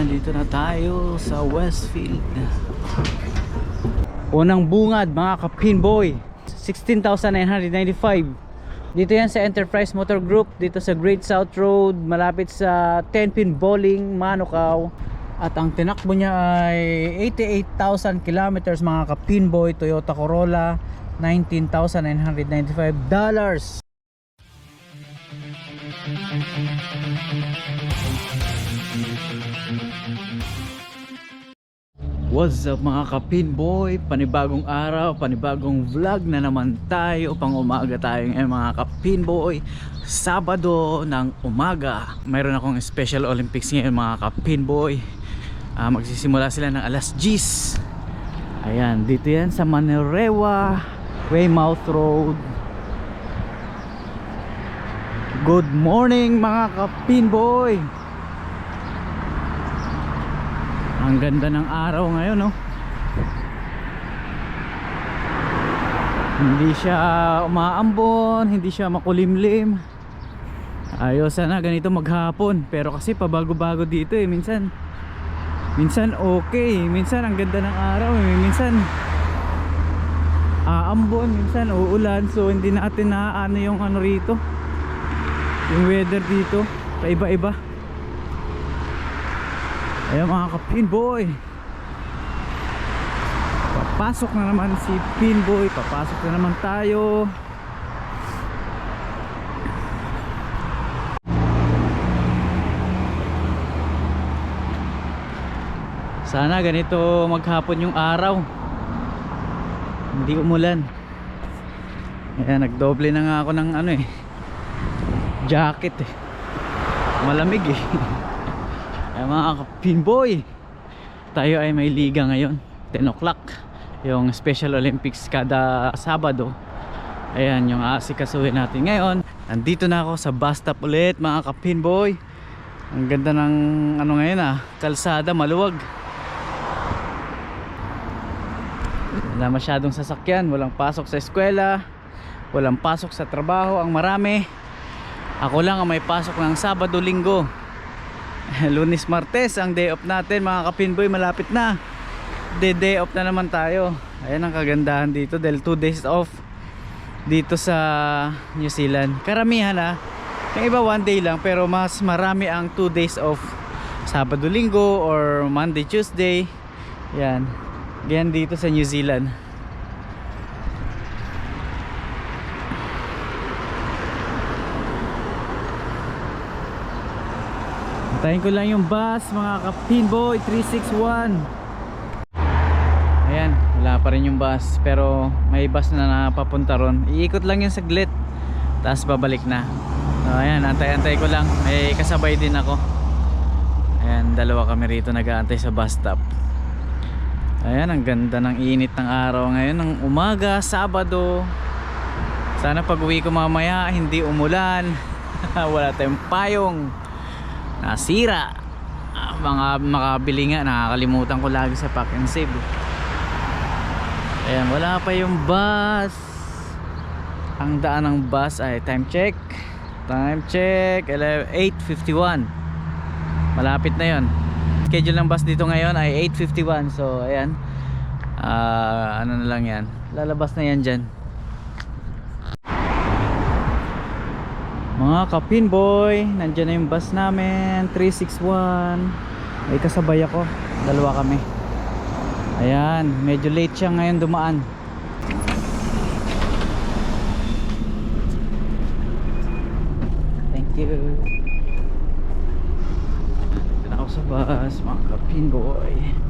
nandito na tayo sa Westfield. Unang bungad mga ka-pinboy. 16,995. Dito yan sa Enterprise Motor Group, dito sa Great South Road, malapit sa 10 pin bowling, Manukaw. At ang tinakbo niya ay 88,000 kilometers mga ka-pinboy Toyota Corolla 19,995 dollars. What's up mga ka-pinboy? Panibagong araw, panibagong vlog na naman tayo. Pang umaga tayo ngayon mga ka-pinboy Sabado ng umaga. Mayroon akong Special Olympics ngayon mga ka-pinboy Ah, Magsisimula sila ng alas 10 Ayan, dito yan sa Manerewa Weymouth Road. Good morning mga ka-pinboy Ang ganda ng araw ngayon, no? Hindi siya umaambon, hindi siya makulimlim. Ayos sana ganito maghapon, pero kasi pabago-bago dito eh, minsan. Minsan okay, minsan ang ganda ng araw, eh. minsan aambon, minsan uulan, so hindi natin naaano yung ano rito. Yung weather dito, paiba-iba. Ayan mga ka-pinboy. Papasok na naman si pinboy. Papasok na naman tayo. Sana ganito maghapon yung araw. Hindi umulan. Ayan nagdoble na nga ako ng ano eh. Jacket eh. Malamig eh Ay mga pinboy Tayo ay may liga ngayon 10 o'clock. Yung Special Olympics kada Sabado. Ayan yung aasikasuhin natin ngayon. Nandito na ako sa bus stop ulit mga kapinboy. Ang ganda ng ano ngayon ah Kalsada maluwag. Wala masyadong sasakyan Walang pasok sa eskwela Walang pasok sa trabaho Ang marami. Ako lang ang may pasok ng Sabado Linggo Lunes Martes ang day off natin mga kapinboy malapit na. Day day off na naman tayo. Ayan ang kagandahan dito dahil 2 days off dito sa New Zealand. Karamihan ha? Yung iba 1 day lang pero mas marami ang 2 days off. Sabado Linggo or Monday Tuesday. Yan. Yan dito sa New Zealand Tayin ko lang yung bus mga ka-pinboy 361 Ayan, wala pa rin yung bus Pero may bus na napapunta ron. Iikot lang yung saglit Tapos babalik na. So, Ayan, antay-antay ko lang. May kasabay din ako. Ayan, dalawa kami rito nag-aantay sa bus stop. Ayan, ang ganda ng init ng araw ngayon Ng umaga, Sabado. Sana pag uwi ko mamaya Hindi umulan. Wala tayong payong nasira. Ah, mga makabili nga nakakalimutan ko lagi sa pack and save. Ayan wala pa yung bus. Ang daan ng bus ay time check. Time check 8.51 malapit na yon schedule ng bus dito ngayon ay 8.51 so ayan. Ah, ano na lang yan. Lalabas na yan dyan Mga kapinboy, nandyan na yung bus namin, 361. May kasabay ako, dalawa kami. Ayan, medyo late siya ngayon dumaan. Thank you. Nandito na ako sa bus, mga kapinboy. Yeah.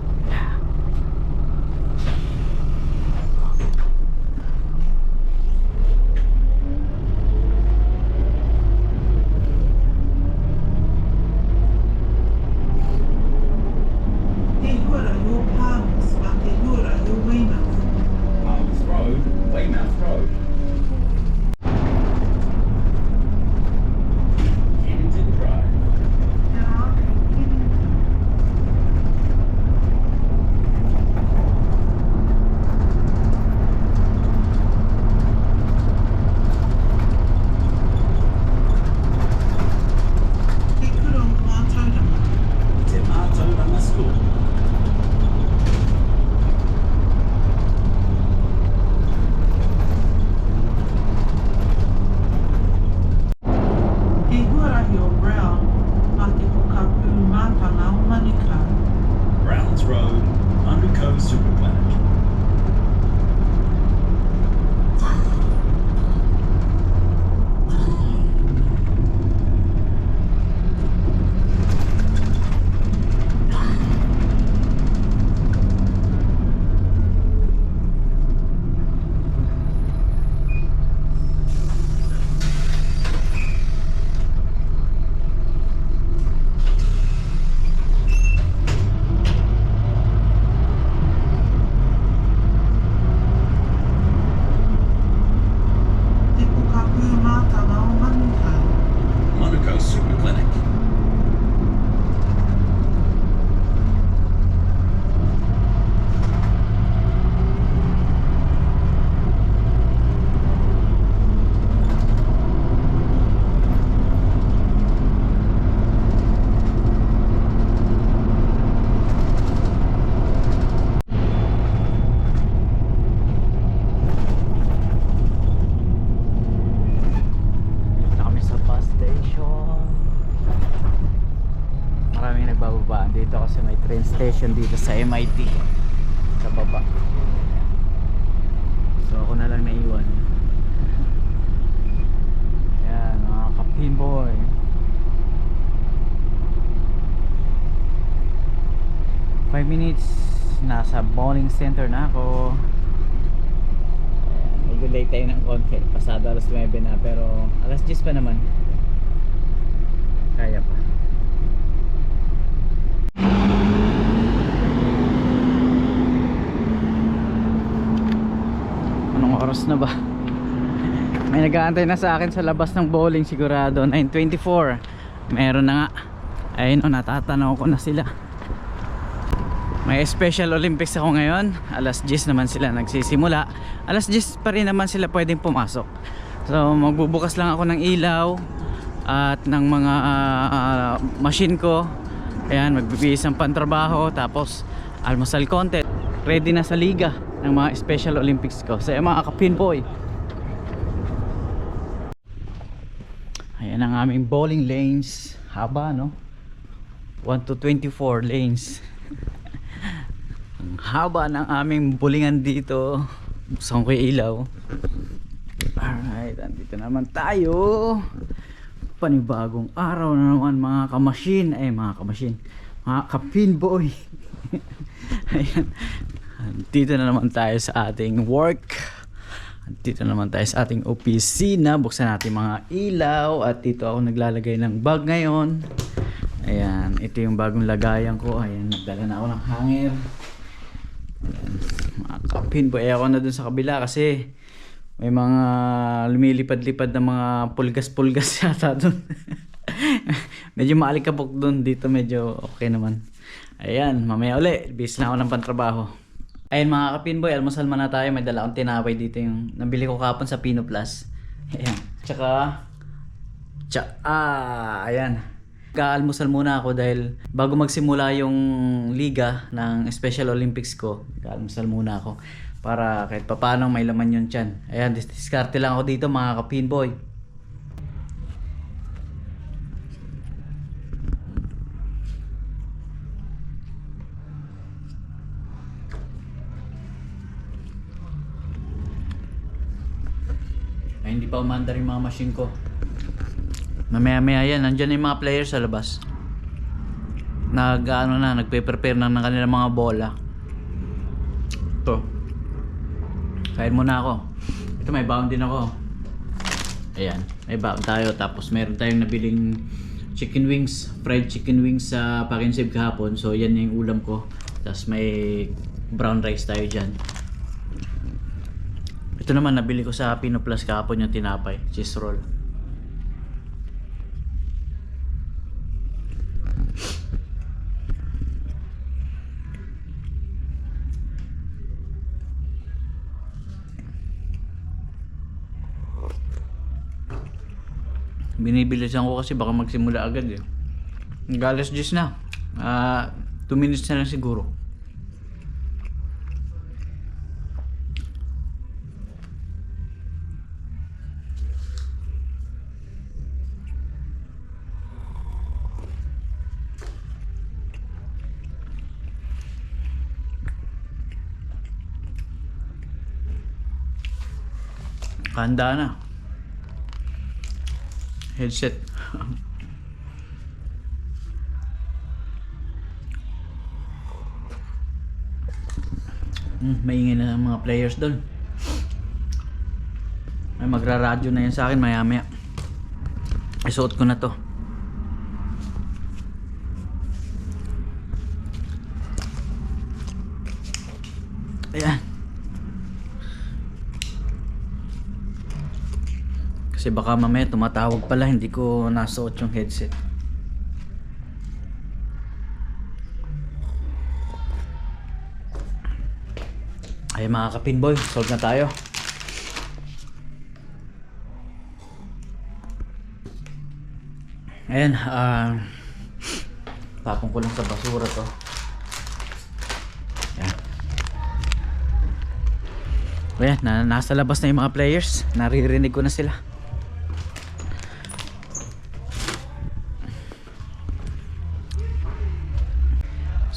Dito kasi may train station dito sa MIT. Sa baba. So ako na lang naiwan. Yan, mga kapinboy. Five minutes nasa bowling center na ako. Medyo late tayo ng konti. Pasado alas 9 na pero alas 10 pa naman. Kaya pa. Anong oras na ba? May nag-aantay na sa akin sa labas ng bowling sigurado. 9.24 Meron na nga. Ayun o natatanaw ko na sila. May Special Olympics ako ngayon. Alas 10 naman sila nagsisimula. Alas 10 pa rin naman sila pwedeng pumasok. So magbubukas lang ako ng ilaw At ng mga ah, machine ko. Ayan magbibihis ng pantrabaho. Tapos almusal content. Ready na sa liga ng mga Special Olympics ko Sa mga kapinboy Ayan ang aming bowling lanes Haba no 1 to 24 lanes ang haba ng aming bulingan dito. Buksan ko ilaw. Alright, andito naman tayo. Panibagong araw na naman mga kamasin. Ay, mga kamasin. Mga kapinboy. Ayan. Andito na naman tayo sa ating work. Andito na naman tayo sa ating opisina. Buksan natin mga ilaw. At dito ako naglalagay ng bag ngayon. Ayan, ito yung bagong lagayan ko. Ayan, nagdala na ako ng hanger. Ayan, mga kapinboy. Eh, ako na dun sa kabila kasi may mga lumilipad-lipad na mga pulgas-pulgas yata dun. medyo maalikabok dun. Dito medyo okay naman. Ayan, mamaya uli. Bis na ako ng pantrabaho. Ayan mga kapinboy, almusal muna tayo. May dala akong tinapay dito yung nabili ko kapon sa Pino Plus. Ayan. Tsaka, tsa, ah, ayan. Kaalmusal muna ako dahil bago magsimula yung liga ng Special Olympics ko, kaalmusal muna ako para kahit papaano may laman yun dyan. Ayan, dis- diskarte lang ako dito mga kapinboy. Pa umandar yung mga machine ko. Mamaya maya yan, nandyan yung mga players sa labas. Nag, ano na, nagpe-prepare na ng kanilang mga bola. Ito. Kain muna ako. Ito may baon din ako. Ayan, may baon tayo. Tapos meron tayong nabiling chicken wings, fried chicken wings sa Pakinsib kahapon. So yan yung ulam ko. Tapos may brown rice tayo dyan. Ito naman nabili ko sa Pino Plus kahapon yung tinapay, cheese roll. Binibilisan ko kasi baka magsimula agad eh. Galas 10 na. Ah, 2 minutes na lang siguro. Handa na. Headset. Hmm, maingay na ang mga players doon. Ay magra-radyo na yan sa akin maya maya. Isuot ko na to. Ayan. Kasi baka mamaya tumatawag pala hindi ko nasuot yung headset. Ay mga kapinboy, solve na tayo. Ayan, ah tapon ko lang sa basura to. Ayan. Ayan, na, nasa labas na yung mga players. Naririnig ko na sila.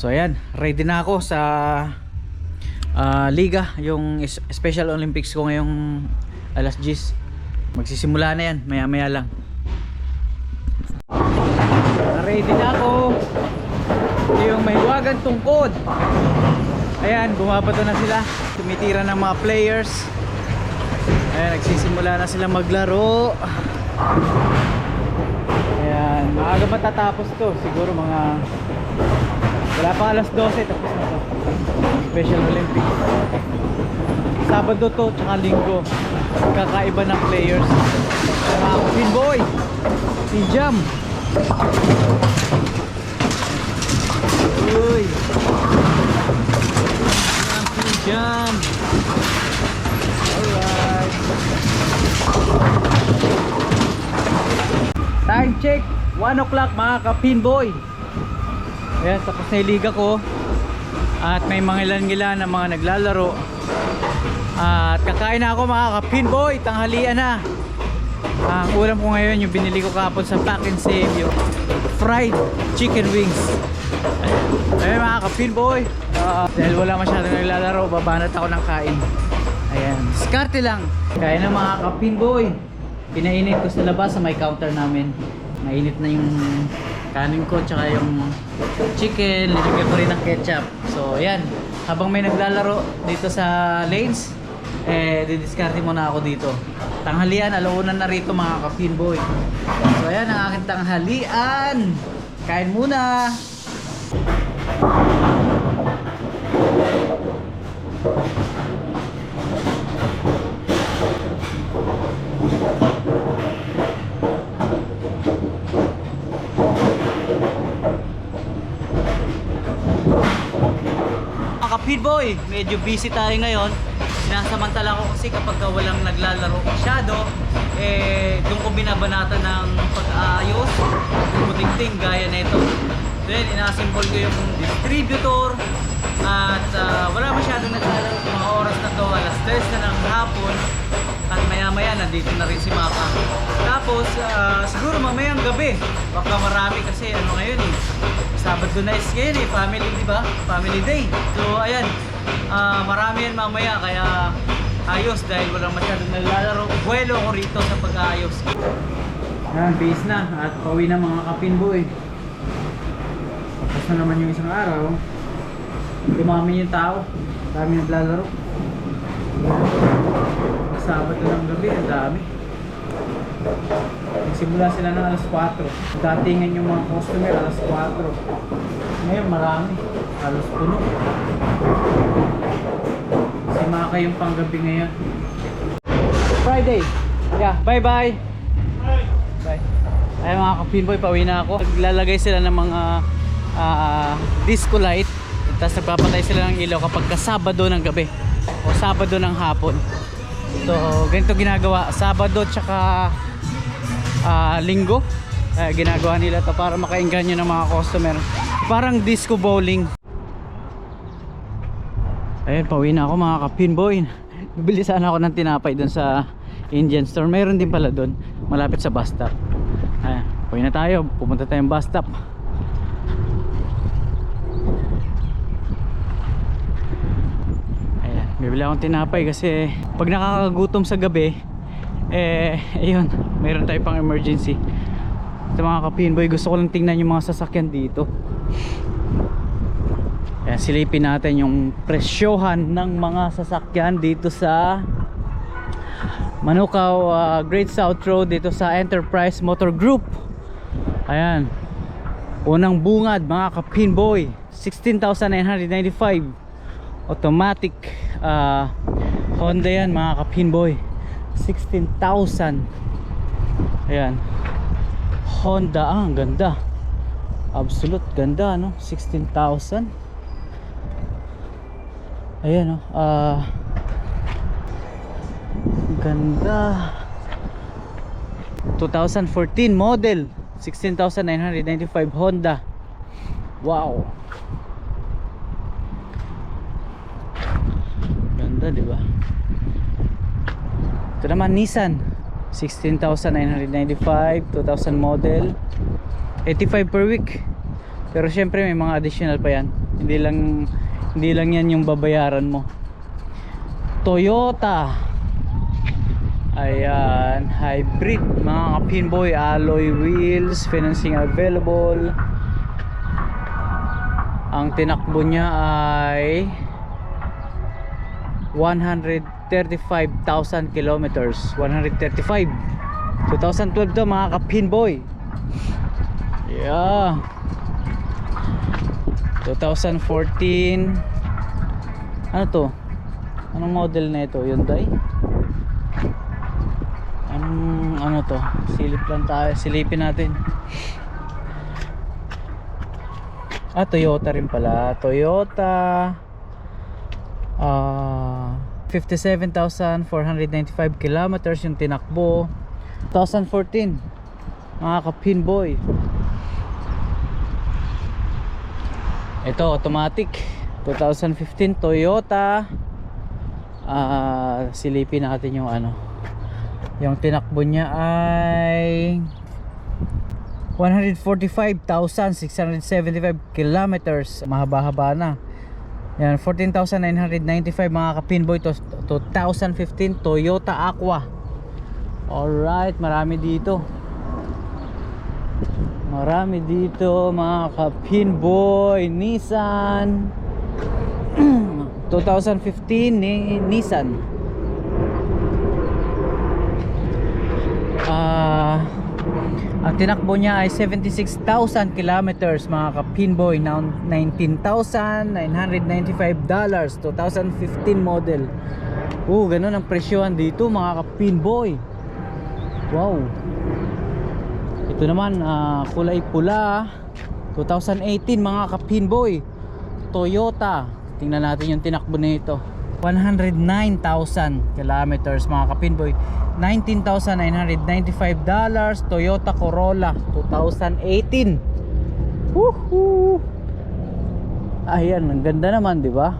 So ayan, ready na ako sa ah, liga, yung Special Olympics ko ngayong alas 10. Magsisimula na yan, maya maya lang. Ready na ako. Yung mahiwagan tungkod. Ayan, bumabato na sila. Tumitira ng mga players. Ayan, nagsisimula na sila maglaro. Ayan, maaga matatapos to. Siguro mga wala pa alas 12 tapos na to. Special Olympics. Sabado to tsaka linggo. Kakaiba ng players. Mga pinboy. Si Jam. Uy. Si Jam. Alright. Time check. 1 o'clock mga ka-pinboy. Ayan, tapos na liga ko. At may mga ilan-ilan na mga naglalaro. At kakain na ako mga ka-pinboy. Tanghalian na. Ang ulam ko ngayon yung binili ko kapon sa Pack and Save yung fried chicken wings. Ayan mga ka-pinboy. Uh, dahil wala masyadong naglalaro, babanat ako ng kain. Ayan, diskarte lang. Kaya na mga ka-pinboy. Pinainit ko sa labas sa may counter namin. Mainit na yung kanin ko tsaka yung chicken. Nilagyan ko rin ng ketchup. So ayan, habang may naglalaro dito sa lanes, eh didiskarte muna ako dito. Tanghalian, alaunan na rito mga ka-pinboy. So ayan ang aking tanghalian. Kain muna. Mga kapitboy, medyo busy tayo ngayon. Sinasamantala ko kasi kapag ka walang naglalaro masyado, eh, doon ko binabanatan ng pag-aayos, buting-ting gaya nito. Then, ina-assemble ko yung distributor at ah, wala masyadong naglalaro mga oras na to, alas 3 na ng hapon at maya maya nandito na rin si Maka. Tapos, ah, siguro mamayang gabi, baka marami kasi ano ngayon eh, Sabado na is ngayon eh, family, di ba? Family day. So, ayan, ah, marami yan mamaya, kaya ayos dahil walang masyadong naglalaro. Buwelo ako rito sa pag-aayos. Yan, base na at pauwi na mga kapinboy. Tapos na naman yung isang araw. Dumami yung tao. Dami naglalaro. Sabado ng gabi, ang dami. Nagsimula sila ng alas 4. Datingan yung mga customer alas 4. Ngayon marami. Halos puno. Si Maka yung panggabi ngayon. Friday. Yeah, bye-bye. Bye. Ay mga kapinboy, pauwi na ako. Naglalagay sila ng mga ah, disco light. Tapos nagpapatay sila ng ilaw kapag kasabado ng gabi. O sabado ng hapon. So, ganito ginagawa. Sabado tsaka ah, linggo. Eh, ginagawa nila to para makainganyo ng mga customer. Parang disco bowling. Ayun, pauwi na ako mga kapinboy. Bibili sana ako ng tinapay dun sa Indian store. Mayroon din pala dun. Malapit sa bus stop. Ayan, pauwi na tayo. Pupunta tayong bus stop. Ayan, bibili akong tinapay kasi pag nakakagutom sa gabi, eh, ayun, mayroon tayo pang emergency. Ito mga kapinboy, gusto ko lang tingnan yung mga sasakyan dito. Ayan, silipin natin yung presyohan ng mga sasakyan dito sa Manukaw uh, Great South Road dito sa Enterprise Motor Group. Ayan. Unang bungad mga kapinboy, 16,995. Automatic uh, Honda yan mga kapinboy. 16,000. Ayan. Honda, ah, ang ganda. Absolute ganda, no? 16,000. Ayan, no? Ah, ganda. 2014 model. 16,995 Honda. Wow. Ganda, di ba? Ito naman Nissan. 16,995 2000 model. 85 per week. Pero syempre may mga additional pa yan. Hindi lang hindi lang yan yung babayaran mo. Toyota. Ayan hybrid. Mga kapinboy alloy wheels financing available. Ang tinakbo niya ay 135,000 kilometers. 135 2012 to mga kapinboy yeah. 2014 ano to? Anong model na ito? Hyundai? Anong ano to? Silip lang tayo. Silipin natin. Ah Toyota rin pala. Toyota ah 57,495 kilometers yung tinakbo. 2014 mga kapinboy ito automatic. 2015 Toyota. Ah silipin natin yung ano. Yung tinakbo niya ay 145,675 kilometers. Mahaba-haba na yan 14,995 mga kapinboy to 2015 Toyota Aqua. Alright marami dito. Marami dito mga kapinboy Nissan. 2015 ni Nissan. Ah ang tinakbo niya ay 76,000 kilometers mga kapinboy na 19,995 dollars 2015 model. Oh ganun ang presyohan dito mga kapinboy. Wow. Ito naman ah, kulay pula 2018 mga kapinboy. Toyota. Tingnan natin yung tinakbo nito 109,000 kilometers mga kapinboy 19,995 dollars Toyota Corolla 2018 Woohoo! Ayan, ang ganda naman, di ba?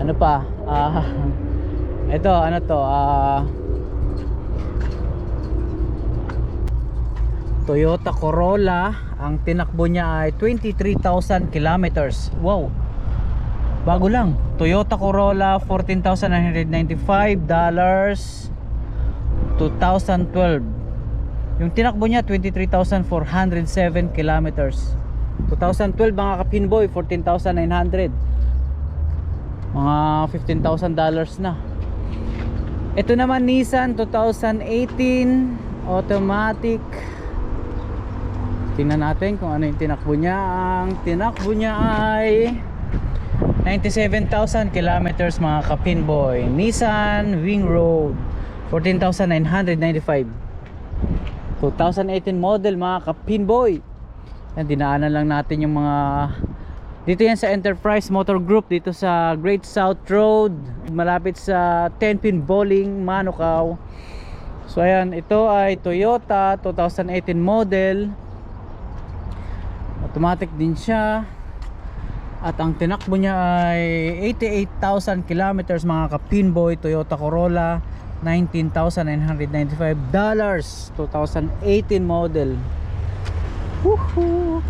Ano pa? Ah, ito, ano to? Ah, Toyota Corolla, ang tinakbo niya ay 23,000 kilometers. Wow. Bago lang. Toyota Corolla 14,995 dollars 2012. Yung tinakbo niya 23,407 kilometers. 2012 mga kapinboy 14,900. Mga 15,000 dollars na. Ito naman Nissan 2018 automatic tingnan natin kung ano yung tinakbo niya ang tinakbo niya ay 97,000 kilometers mga kapinboy Nissan Wing Road. 14,995 2018 model mga kapinboy yan dinaanan lang natin yung mga dito yan sa Enterprise Motor Group dito sa Great South Road malapit sa 10 pin bowling Manukaw so ayan ito ay Toyota 2018 model. Automatic din siya at ang tinakbo niya ay 88,000 kilometers mga ka-pinboy Toyota Corolla 19,995 dollars 2018 model. Woohoo!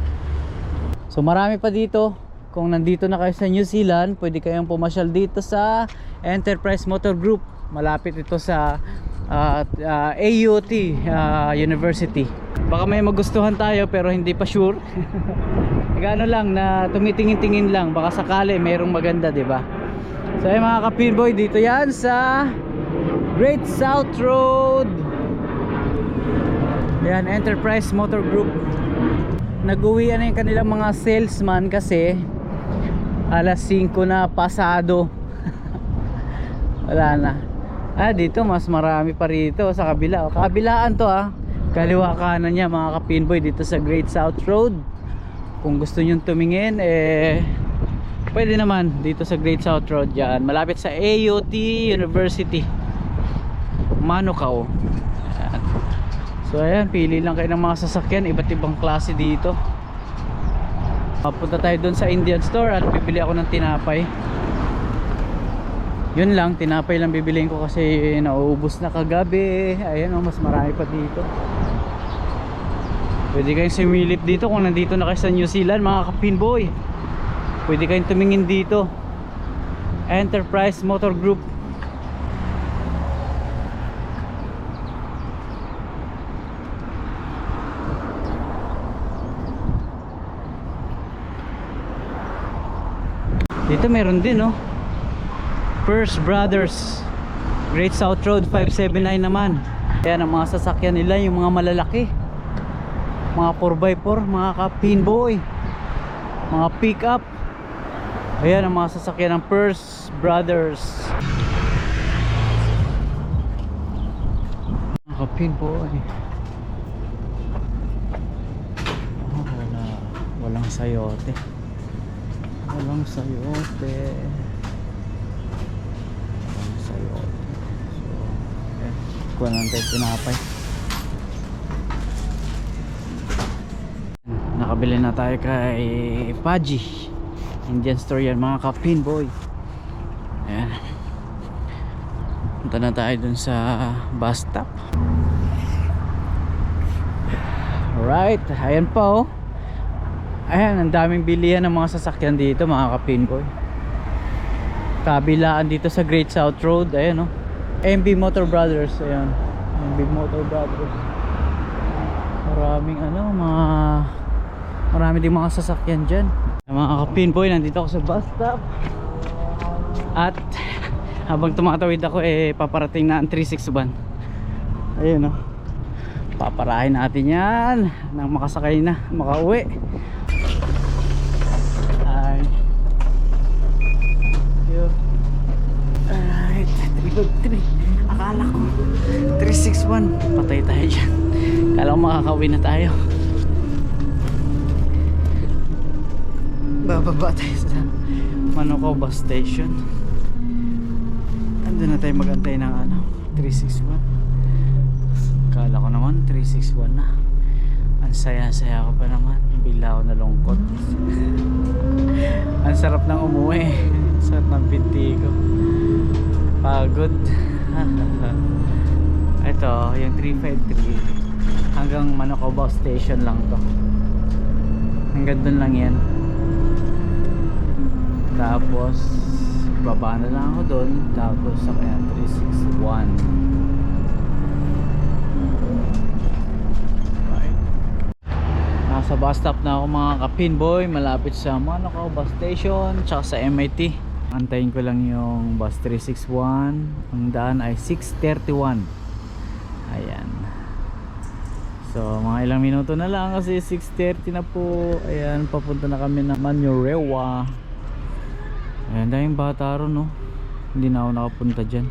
So marami pa dito. Kung nandito na kayo sa New Zealand pwede kayong pumasyal dito sa Enterprise Motor Group. Malapit ito sa ah, ah, AUT ah, University. Baka may magustuhan tayo pero hindi pa sure Gano lang na tumitingin-tingin lang baka sakali mayroong maganda, 'di ba? So ay mga kapinboy dito 'yan sa Great South Road. Yan Enterprise Motor Group. Nag-uwi na yung kanilang mga salesman kasi alas 5 na pasado. Wala na. Ah, dito mas marami pa rito sa kabila. Kabilaan to ah. Kaliwa kanan niya mga kapinboy dito sa Great South Road kung gusto nyo tumingin eh pwede naman dito sa Great South Road yan. Malapit sa AUT University Manukau Ayan. so ayan pili lang kayo ng mga sasakyan. Iba't ibang klase dito. Papunta tayo dun sa Indian store at bibili ako ng tinapay. Yun lang tinapay lang bibiliin ko kasi nauubos na kagabi. Ayan oh, mas marami pa dito Pwede kayong sumilip dito kung nandito na kayo sa New Zealand mga kapinboy. Pwede kayong tumingin dito. Enterprise Motor Group. Dito meron din no. First Brothers. Great South Road 579 naman. Yan ang mga sasakyan nila yung mga malalaki mga 4x4 mga ka-pinboy mga pick up ayan ang mga sasakyan ng First Brothers. Mga ka-pinboy oh, wala. Walang sayote. Walang sayote. Walang sayote. So ayan. Kuha lang tayo tinapay nakabili na tayo kay Paji Indian store yan mga kapin boy. Ayan. Punta na tayo dun sa bus stop. Alright ayan pa oh. Ayan ang daming bilihan ng mga sasakyan dito mga kapin boy. Kabilaan dito sa Great South Road ayan oh. MB Motor Brothers ayan. MB Motor Brothers. Maraming ano mga marami din mga sasakyan dyan. Mga kapinboy nandito ako sa bus stop. At habang tumatawid ako eh paparating na ang 361 ayun o paparahin natin yan. Nang makasakay na makauwi. Ay. Yun alright 353 akala ko 361 patay tayo dyan. Kala ko makakauwi na tayo bababa tayo sa Manukau bus station. Andun na tayo magantay ng ano 361 kala ko naman 361 na. Ang saya saya ko pa naman. Bigla ako nalungkot. Ang sarap ng umuwi. Sarap ng binti ko pagod. Ito yung 353 hanggang Manukau bus station lang to. Hanggang dun lang yan tapos baba na lang ako doon tapos sa kaya 361 right. nasa bus stop na ako mga kapinboy malapit sa Manukau bus station tsaka sa MIT antayin ko lang yung bus 361 ang daan ay 631 ayan so mga ilang minuto na lang kasi 6.30 na po ayan papunta na kami ng Manurewa Ayan, daming bata ron, no? Hindi na ako nakapunta dyan.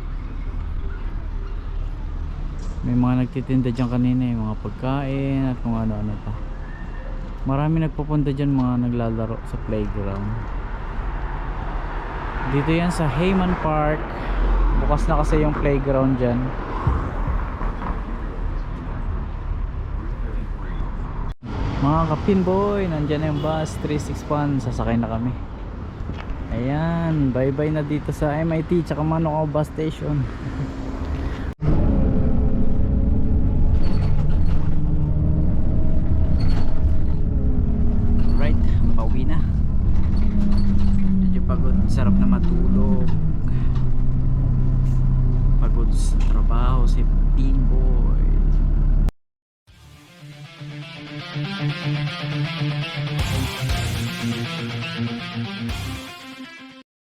May mga nagtitinda dyan kanina, yung mga pagkain at kung ano-ano pa. Marami nagpupunta dyan mga naglalaro sa playground. Dito yan sa Heyman Park. Bukas na kasi yung playground dyan. Mga kapinboy, nandyan na yung bus 361, sasakay na kami. Ayan, bye-bye na dito sa MIT tsaka Manukau bus station.